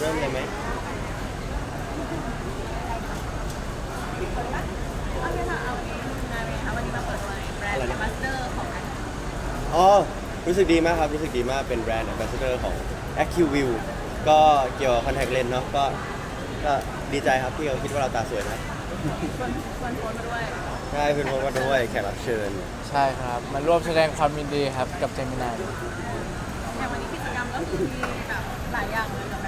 เริ่มเลยไหมเอาเลยค่ะเอาเองงานเลยค่ะวันนี้มาเปิดตัวแบรนด์แอมบาสเดอร์ของกันอ๋อ รู้สึกดีมากครับ รู้สึกดีมาก เป็นแบรนด์ a อ b a s s a d o r ของ AccuView ก็เกี่ยวกับ contact lens เนาะ ก็ ก็ดีใจครับที่เขาคิดว่าเราตาสวยนะชวนชวนโพสต์มาด้วยใช่เป็นเพราะว่าด้วยแขกรับเชิญ ใช่ครับ มาร่วมแสดงความยินดีครับกับเจมินายอย่างวันนี้กิจกรรมก็คือมีแบบหลายอย่างเลยกับแฟน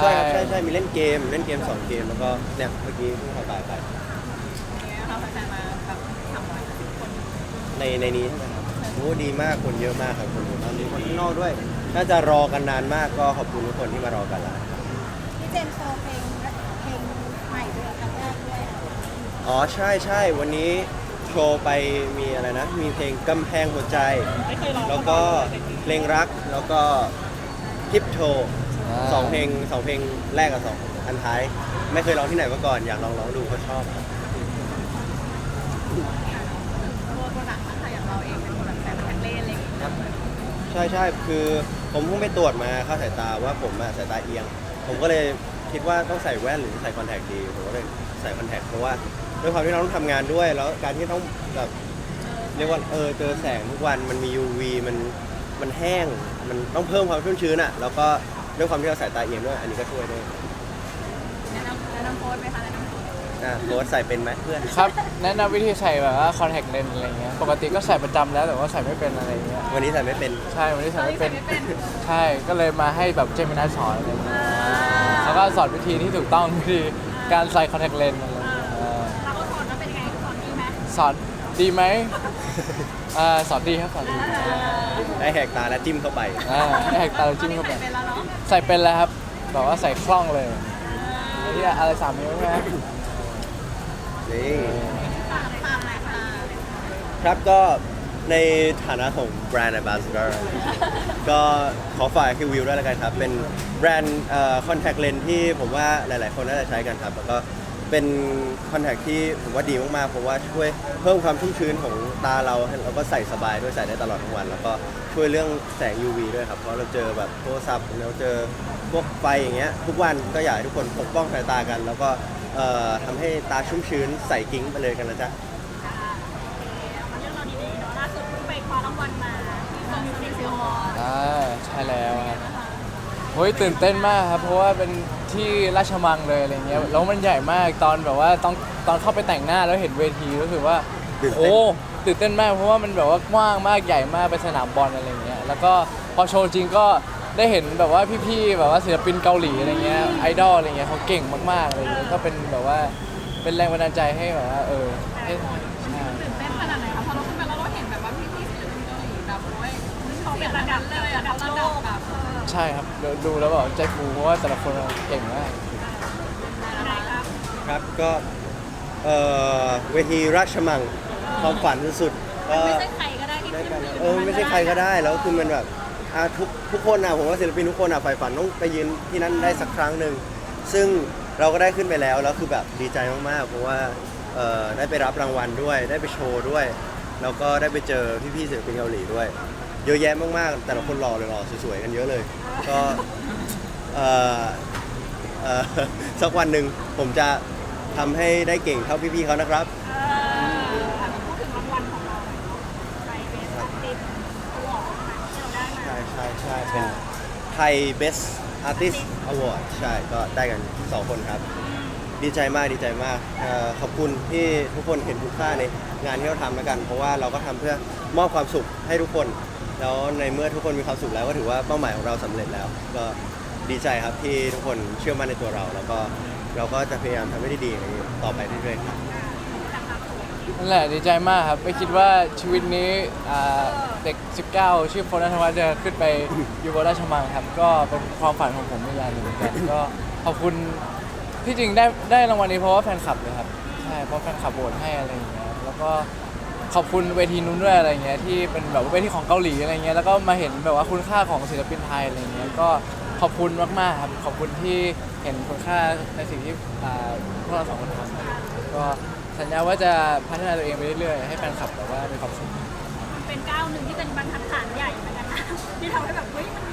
ใช่ครับใช่ใช่มีเล่นเกมเล่นเกม2เกมแล้วก็เนี่ยเมื่อกี้เพิ่งเข้าไปไปๆเนี่ยค่ะแฟนๆมาแบบสามร้อยสิบคนในในนี้ใช่ไหมครับโอ้ดีมากคนเยอะมากครับคนเยอะมากมีคนข้างนอกด้วย น่าจะรอกันนานมากก็ขอบคุณทุกคนที่มารอกันละพี่เจมส์โชว์เพลงเพลงใหม่ด้วยครั้งแรกด้วยอ๋อใช่ใช่วันนี้โชว์ไปมีอะไรนะ มีเพลงกำแพงหัวใจ แล้วก็เพลงรักแล้วก็ทิปโช ว์สองเพลงสองเพลงแรกกับสองอันท้าย ไม่เคยร้องที่ไหนมาก่อน อยากลองร้องดูเขาชอบครับตัวตัวหนังนะคะอย่างเราเองเป็นคนแบบแฟนแท็กเล่นอะไรอย่างเงี้ยใช่ใช่คือผมเพิ่งไปตรวจมาเข้าสายตาว่าผมอะสายตาเอียง ผมก็เลยคิดว่าต้องใส่แว่นหรือใส่คอนแทคดีผมก็เลยใส่คอนแทคเพราะว่าด้วยความที่เราต้องทำงานด้วย แล้วการที่ต้องแบบเรียกว่าเออเจอแสงทุกวันมันมี UV มันมันแห้งมันต้องเพิ่มความชุ่มชื้นอะแล้วก็ ด้วยความที่เราสายตาเอียงด้วยอันนี้ก็ช่วยด้วยแนะนำแนะนำโพสต์ไหมคะแนะนำโพสต์อะโค้ดใส่เป็นไหมเพื่อนครับ แนะนำวิธีใส่แบบว่าคอนแทคเลนส์อะไรเงี้ย ปกติก็ใส่ประจำแล้วแต่ว่าใส่ไม่เป็นอะไรเงี้ย วันนี้ใส่ไม่เป็น ใช่ วันนี้ใส่เราไม่ที่เป็ใส่นไม่เป็นใช่ ก็เลยมาให้แบบเจมินายสอนอะไรเงี้ยแล้วก็สอนวิธีที่ถูกต้องวิธีการใส่คอนแทคเลนส์อะไรเงี้ยเออเราก็สอนว่าเป็นยังไงสอนดีไหมสอนดีไหม อ่าสอนดีครับสอนดีได้แหกตาและจิ้มเข้าไป อ่าให้แหกตาแล้วจิ้มเข้าไป เป็นแล้วเนาะใส่เป็นแล้วครับแบบว่าใส่คล่องเลยที่อะไรสามนิ้วใช่ไหมนี่ฝากฝากหน่อยค่ะครับก็ในฐานะของแบรนด์ Ambassador ก็ขอฝากคิววิวด้วยแล้วกันครับ เป็นแบรนด์คอนแทคเลนที่ผมว่าหลาย ๆ คนน่าจะใช้กันครับ แล้วก็ เป็นคอนแทคที่ผมว่าดีมากๆเพราะว่าช่วยเพิ่มความชุ่มชื้นของตาเราให้เราก็ใส่สบายด้วยใส่ได้ตลอดทั้งวัน แล้วก็ช่วยเรื่องแสง UV ด้วยครับ เพราะเราเจอแบบโทรศัพท์เราเจอพวกไฟอย่างเงี้ยทุกวันก็อยากให้ทุกคนปกป้องสายตากัน แล้วก็เอ่อทำให้ตาชุ่มชื้นใส่กิ้งไปเลยกันนะจ๊ะมาเรื่องเราดีๆเนาะล่าสุดเพิ่งไปคว้ารางวัลมาที่กองมิวสิกซิลวอร์ดอ่าใช่แล้วครับเฮ้ยตื่นเต้นมากครับ เพราะว่าเป็น ที่ราชมังเลยอะไรเงี้ยแล้วมันใหญ่มากตอนแบบว่าต้องตอนเข้าไปแต่งหน้าแล้วเห็นเวทีรู้สึกว่าตื่นเต้น โอ้ตื่นเต้นมากเพราะว่ามันแบบว่ากว้างมากใหญ่มากเป็นสนามบอลอะไรเงี้ยแล้วก็พอโชว์จริงก็ได้เห็นแบบว่าพี่ๆแบบว่าศิลปินเกาหลีอะไรเงี้ยไอดอลอะไรเงี้ยเขาเก่งมากๆอะไรเงี้ยก็เป็นแบบว่าเป็นแรงบันดาลใจให้แบบว่าเออให้ใช่ ตื่นเต้นขนาดไหนคะพอเราขึ้นไปแล้วเราเห็นแบบว่าพี่ๆศิลปินเกาหลีแบบโอ้ยเขาเป็นระดับเลยระดับระดับแบบเออ ใช่ครับดูดูแล้วแบบใจฟูเพราะว่าแต่ละคนเก่งมากอะไรครับครับก็เอ่อเวทีราชมังความฝันสุดๆก็ไม่ใช่ใครก็ได้ที่ได้ขึ้นกันถึงเออไม่ใช่ใครก็ได้แล้วคือมันแบบอะทุกทุกคนอะผมว่าศิลปินทุกคนอะใฝ่ฝันต้องไปยืนที่นั่นได้สักครั้งหนึ่งซึ่งเราก็ได้ขึ้นไปแล้วแล้วคือแบบดีใจมากๆเพราะว่าเอ่อได้ไปรับรางวัลด้วยได้ไปโชว์ด้วย แล้วก็ได้ไปเจอพี่ๆศิลปินเกาหลีด้วย เยอะแยะมากๆ แต่ละคนหล่อเลยหล่อสวยๆกันเยอะเลย ก็เอ่อเอ่อ สักวันหนึ่งผมจะทำให้ได้เก่งเท่าพี่ๆเขานะครับพูดถึงรางวัลของเราหน่อยเนาะไปเป็นติดตัวที่เราได้มาใช่ใช่ใช่เป็นไทย Best Artist Award ใช่ก็ได้กันสองคนครับ ดีใจมากดีใจมากเอ่อขอบคุณที่ทุกคนเห็นคุณค่าในงานที่เราทำแล้วกัน เพราะว่าเราก็ทำเพื่อมอบความสุขให้ทุกคน แล้วในเมื่อทุกคนมีความสุขแล้วก็ถือว่าเป้าหมายของเราสำเร็จแล้ว ก็ดีใจครับที่ทุกคนเชื่อมั่นในตัวเรา แล้วก็เราก็จะพยายามทำให้ได้ดีอย่างนี้ต่อไปเรื่อยๆครับ นั่นแหละดีใจมากครับ ไม่คิดว่าชีวิตนี้อ่าเด็ก 19 ชื่อโฟนัทวัฒน์จะขึ้นไปอยู่บนราชมังครับ ก็เป็นความฝันของผมในอย่างหนึ่งเหมือนกันก็ขอบคุณ ที่จริงได้ได้รางวัลนี้เพราะว่าแฟนคลับเลยครับใช่เพราะแฟนคลับโหวตให้อะไรอย่างเงี้ยแล้วก็ขอบคุณเวทีนู้นด้วยอะไรเงี้ยที่เป็นแบบเวทีของเกาหลีอะไรเงี้ยแล้วก็มาเห็นแบบว่าคุณค่าของศิลปินไทยอะไรเงี้ยก็ขอบคุณมากๆครับขอบคุณที่เห็นคุณค่าในสิ่งที่พวกเราสองคนทำก็สัญญาว่าจะพัฒนาตัวเองไปเรื่อยๆให้แฟนคลับแบบว่ามีความสุขเป็นก้าวหนึ่งที่เป็นบรรทัดฐานใหญ่เหมือนกันนะ ที่ทำให้แบบเฮ้ยมัน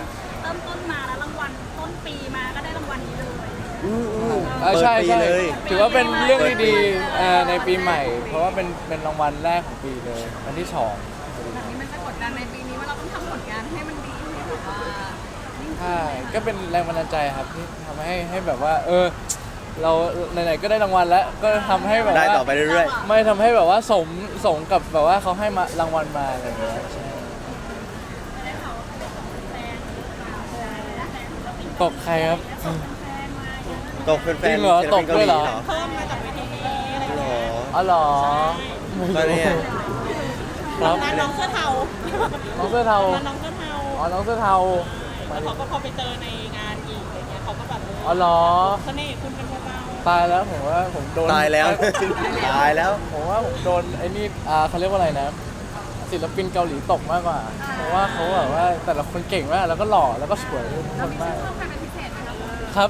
เริ่มต้นมาแล้วรางวัลต้นปีมาก็ได้รางวัลนี้เลย อืมอืมเออใช่เปิดปีใช่เลย ถือว่าเป็นเรื่องดีๆเอ่อในปีใหม่ เพราะว่าเป็นเป็นรางวัลแรกของปีเลยวันที่สองแบบนี้มันจะกดดันในปีนี้ว่าเราต้องทำผลงานให้มันดีให้แบบว่ายิ่งใช่ก็เป็นแรงบันดาลใจครับที่ทำให้ให้แบบว่า เออ เราไหนๆก็ได้รางวัลแล้วก็ทำให้แบบได้ว่าต่อไปเรื่อยไม่ทำให้แบบว่าสมสมกับแบบว่าเขาให้มารางวัลมาอะไรอย่างเงี้ยใช่ตกใครครับๆ ตกเป็นแฟจรินงเหรอศิลปินตกด้วยเหรอเกาหลีเพิ่มมาจากเวทีนี้อะไรอย่างเหรเงี้ยออ๋อเหรอตอนนี้ครับนั้นน้องเสื้อเทาน้องเสื้อเทานั้นน้องเสื้อเทาอ๋อน้องเสื้อเทาแล้วเขาก็พอไปเจอในงานอีกอะไรเงี้ยเขาก็แบบอ๋อเหรอเสน่ห์คุณเป็นเบาตายแล้วผมว่าผมโดนตายแล้ว ตายแล้ว ผมว่าผมโดนไอ้นี่อ่าเขาเรียกว่าอะไรนะ ศิลปินเกาหลีตกมากกว่า เพราะว่าเขาแบบว่าแต่ละคนเก่งมากแล้วก็หล่อแล้วก็สวยทุกคนมากชอบใครเป็นพิเศษไหมครับ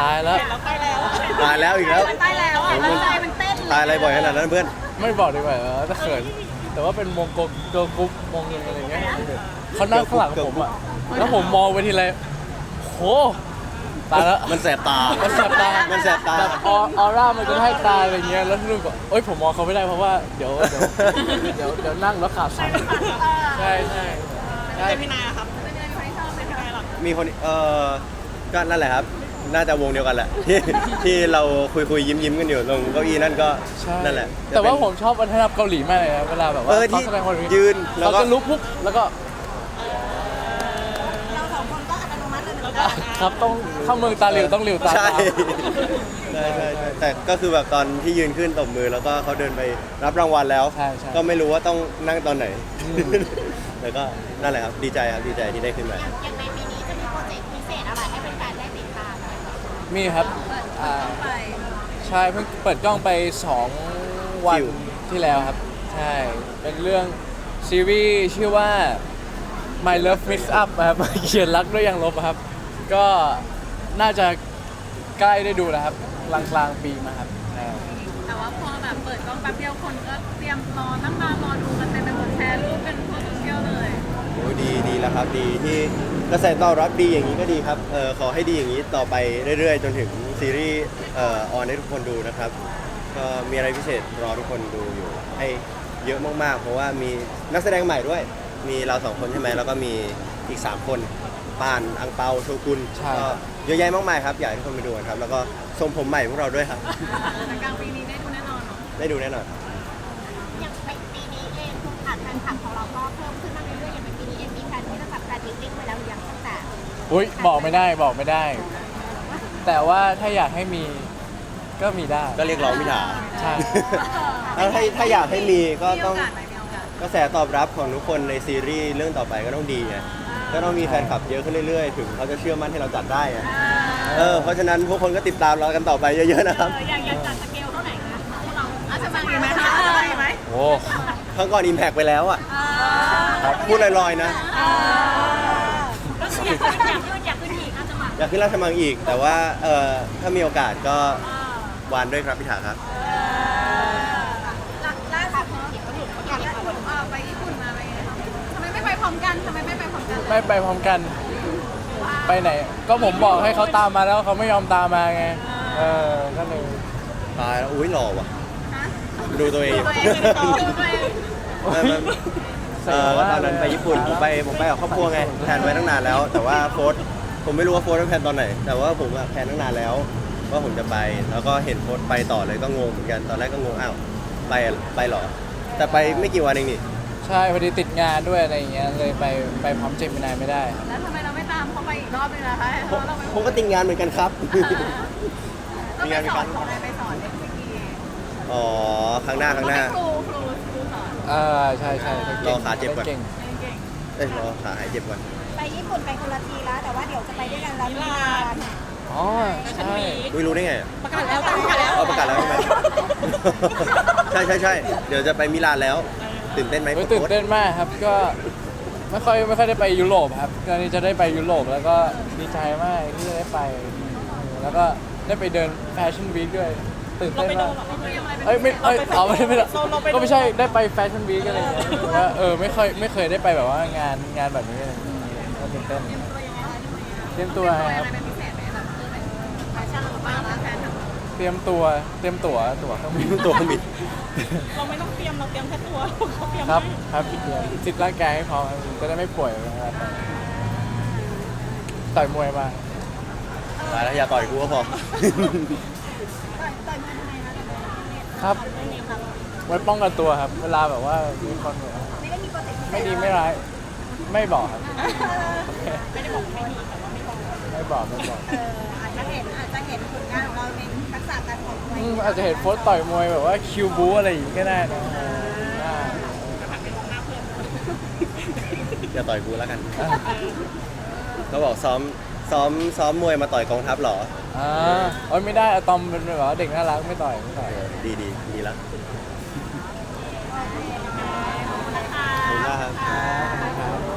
ตายแล้วๆแล้วไปแล้ว ตายแล้วอีกแล้ว มันไปแล้วอะมันใจมันเต้นเลยตายอะไรบ่อยขนาดนั้นเพื่อน ไม่บอกดีกว่าเออแต่เขินแต่ว่าเป็นมงกบโดกรุ๊ปมงหนึงอะไรเงี้ยเขานั่งข้างหลังผมอะแล้วผมมองไปทีไรโหตายแล้ว มันแสบตา มันแสบตา มันแสบตา แบบออออร่ามันจะให้ตาอะไรเงี้ย แล้วที่นู่นก็เอ้ย ผมมองเขาไม่ได้เพราะว่าเดี๋ยวเดี๋ยวเดี๋ยวเดี๋ยวนั่งแล้วขาสั่นใช่ใช่ใช่เป็นพี่นายอะครับเป็นยังไงไม่ชอบเป็นพี่ยังไงนายหรอมีคน เออก็นั่นแหละครับ น่าจะวงเดียวกันแหละ ที่ที่เราคุยคุยยิ้มยิ้มกันอยู่ตรงเก้าอี้นั่นก็ใช่นั่นแหละแต่ว่าผมชอบวัฒนธรรมเกาหลีมากเลยนะเวลาแบบว่าเออเขาที่แสดงความคิดยืนแล้วเขาก็จะลุกปุ๊บแล้วก็เราสองคนก็อัตโนมัติเลยเหมือนกันครับต้องเข้าเมืองตาหลิวต้องหลิวตาใช่ตามใช่ใช่ใช่แต่ก็คือแบบตอนที่ยืนขึ้นตบมือแล้วก็เขาเดินไปรับรางวัลแล้ว ใช่ใช่ก็ไม่รู้ว่าต้องนั่งตอนไหนแต่ก็นั่นแหละครับดีใจครับดีใจที่ได้ขึ้นมาอย่างใน มีครับอ่าไปใช่เพิ่งเปิดกล้องไป 2 วันคิว ที่แล้วครับ ใช่ เป็นเรื่องซีรีส์ชื่อว่า My Love Mix Up ครับ เขียนรักด้วยยังลบครับ ก็น่าจะใกล้ได้ดูแล้วครับกลางกลางๆปีมาครับใช่แต่ว่าพอแบบเปิดกล้องแป๊บเดียวคนก็เตรียมรอตั้งมารอดูกันเต็ม ดีดีแล้วครับ ดีที่กระแสตอบรับดีอย่างนี้ก็ดีครับเออขอให้ดีอย่างนี้ต่อไปเรื่อยๆ จนถึงซีรีส์เอ่อออนให้ทุกคนดูนะครับก็มีอะไรพิเศษรอทุกคนดูอยู่ ให้เยอะมากๆ เพราะว่ามีนักแสดงใหม่ด้วย มีเราสองคนใช่ไหมแล้วก็มีอีก 3 คนปานอังเปาโชกุนใช่ ก็เยอะแยะมากมายครับอยากให้ทุกคนไปดูกันครับ แล้วก็ทรงผมใหม่พวกเราด้วยครับ แต่กลางปีนี้ได้ดูแน่นอนเนาะได้ดูแน่นอน อย่างในปีนี้เองฐานแฟนคลับของเราก็เพิ่มขึ้นมากเรื่อยๆอย่างในปีนี้เองมีแฟนที่จะจัดการมิทติ้งไปแล้วหรือยังตั้งแต่อุ้ยบอกไม่ได้บอกไม่ได้ แต่ว่าถ้าอยากให้มีก็มีได้ ก็เรียกร้องพิธาใช่ แล้วถ้าถ้าอยากให้มีก็มีโอต้องกาสไหมมีโอกาสกระแสตอบรับของทุกคนในซีรีส์เรื่องต่อไปก็ต้องดีไงก็ต้องมีแฟนคลับเยอะขึ้นเรื่อยๆ ถึงเขาจะเชื่อมั่นให้เราจัดได้ไงเออเพราะฉะนั้นพวกคนก็ติดตามเรากันต่อไปเยอะๆนะครับ เอออยากอยากจัดสเกลเท่าไหร่คะพว กเราอาจจะมาดีไหมคะจะมาดีไหมโอ้ครั้งก่อนอิมแพกไปแล้วอะพูดลอยๆนะ ก็คืออยากขึ้นอยากขึ้นอยากขึ้นอีกอาจจะมาอยากขึ้นราชมังอีก แต่ว่าเออถ้ามีโอกาสก็วานด้วยครับพิธาครับ ล่าล่าสุดอยากญี่ปุ่นเออไปญี่ปุ่นมาไปทำไมไม่ไปพร้อมกันทำไมไม่ไปพร้อมกันไม่ไปพร้อมกัน ไปไหน ก็ผมบอกให้เขาตามมาแล้วเขาไม่ยอมตามมาไง เออก็เลยตายแล้วอุ้ยหล่อว่ะฮะ ดูตัวเองตัวเองดูตัวเองไม่ไม่เออแล้วตอนนั้นไปญี่ปุ่นผมไปผมไปกับครอบครัวไงแพลนไว้ตั้งนานแล้ว แต่ว่าโฟร์ผมไม่รู้ว่าโฟร์แพลนตอนไหน แต่ว่าผมอะแพลนตั้งนานแล้วว่าผมจะไป แล้วก็เห็นโฟร์ไปต่อเลยก็งงเหมือนกันตอนแรกก็งงอ้าวไปอะไปเหรอ แต่ไปไม่กี่วันเองนี่ใช่พอดีติดงานด้วยอะไรอย่างเงี้ยเลยไปไปพร้อมเจมินายไม่ได้ครับแล้วทำไมเราไม่ตามเขาไปอีกรอบนึงล่ะคะผมเราไปผมก็ติดงานเหมือนกันครับต้องไปสอนเขาเลยไปสอนเด็กเมื่อกี้ อ๋อครั้งหน้าครั้งหน้า ครูครูครูสอนเออใช่ใช่เขารอขาเจ็บก่อน เก่งเก่งเอ้ยรอขาหายเจ็บก่อนไปญี่ปุ่นไปคนละทีแล้ว แต่ว่าเดี๋ยวจะไปด้วยกันแล้วมีงานอ๋อใช่อุ้ยรู้ได้ไงอะประกาศแล้วประกาศแล้วเอาประกาศแล้วใช่ไหม ใช่ใช่ใช่เดี๋ยวจะไปมิลานแล้วตื่นเต้นไหมเฮ้ยตื่นเต้นมากครับก็ไม่ค่อยไม่ค่อยได้ไปยุโรปครับตอนนี้จะได้ไปยุโรปแล้วก็ดีใจมากที่จะได้ไป แล้วก็ได้ไปเดินแฟชั่นวีคด้วย ตื่นเต้นมากเขาเตรียมอะไรเป็นเอ้ยไม่เอ้ยเอาไม่ไม่ก็ไม่ใช่ได้ไปแฟชั่นวีคอะไรอย่างเงี้ยแต่ว่าเออไม่ค่อยไม่เคยได้ไปแบบว่างานงานแบบนี้อะไรอย่างเงี้ยก็ตื่นเต้นตัวยังไงคะเตรียมตัวยังไงเตรียมตัวเตรียมตัวคอะรับไรเป็นพิเศษไหมเฉลิมมาแล้วแฟนคลับเตรียมตัวเตรียมตั๋วตั๋วเครื่องบินตัวเครื่องบินเราไม่ต้องเตรียมเราเตรียมแค่ตัวเขาเตรียมครับครับเตรียมจิตร่างกายให้พร้อมครับจะได้ไม่ป่วยเวลาไปต่อยมวยมามาแล้วอย่าต่อยกูก็พอ ต่อยต่อยมาทำไมคะ ครับไม่มีครับ ไว้ป้องกันตัวครับ เวลาแบบว่ามีคนแบบว่าไม่ได้มีโปรเจกต์ไม่ดีไม่ร้าย ไม่บอกครับ ไม่ได้บอกไม่ดีแต่ว่าไม่บอกไม่บอกไม่บอกเอออาจจะเห็นอาจจะเห็นผลงานของเราเป็นทักษะการต่อยมวยอืมอาจจะเห็นโพสต์ต่อยมวยแบบว่าคิวบูอะไรอย่างงี้ก็ได้นะอ่าอย่าต่อยกูแล้วกัน เขาบอกซ้อมซ้อมซ้อมมวยมาต่อยกองทัพเหรอ อ่าโอ้ยไม่ได้อะตอมเป็นแบบว่าเด็กน่ารักไม่ต่อยไม่ต่อย ดีดีดีแล้วขอบคุณมาครับ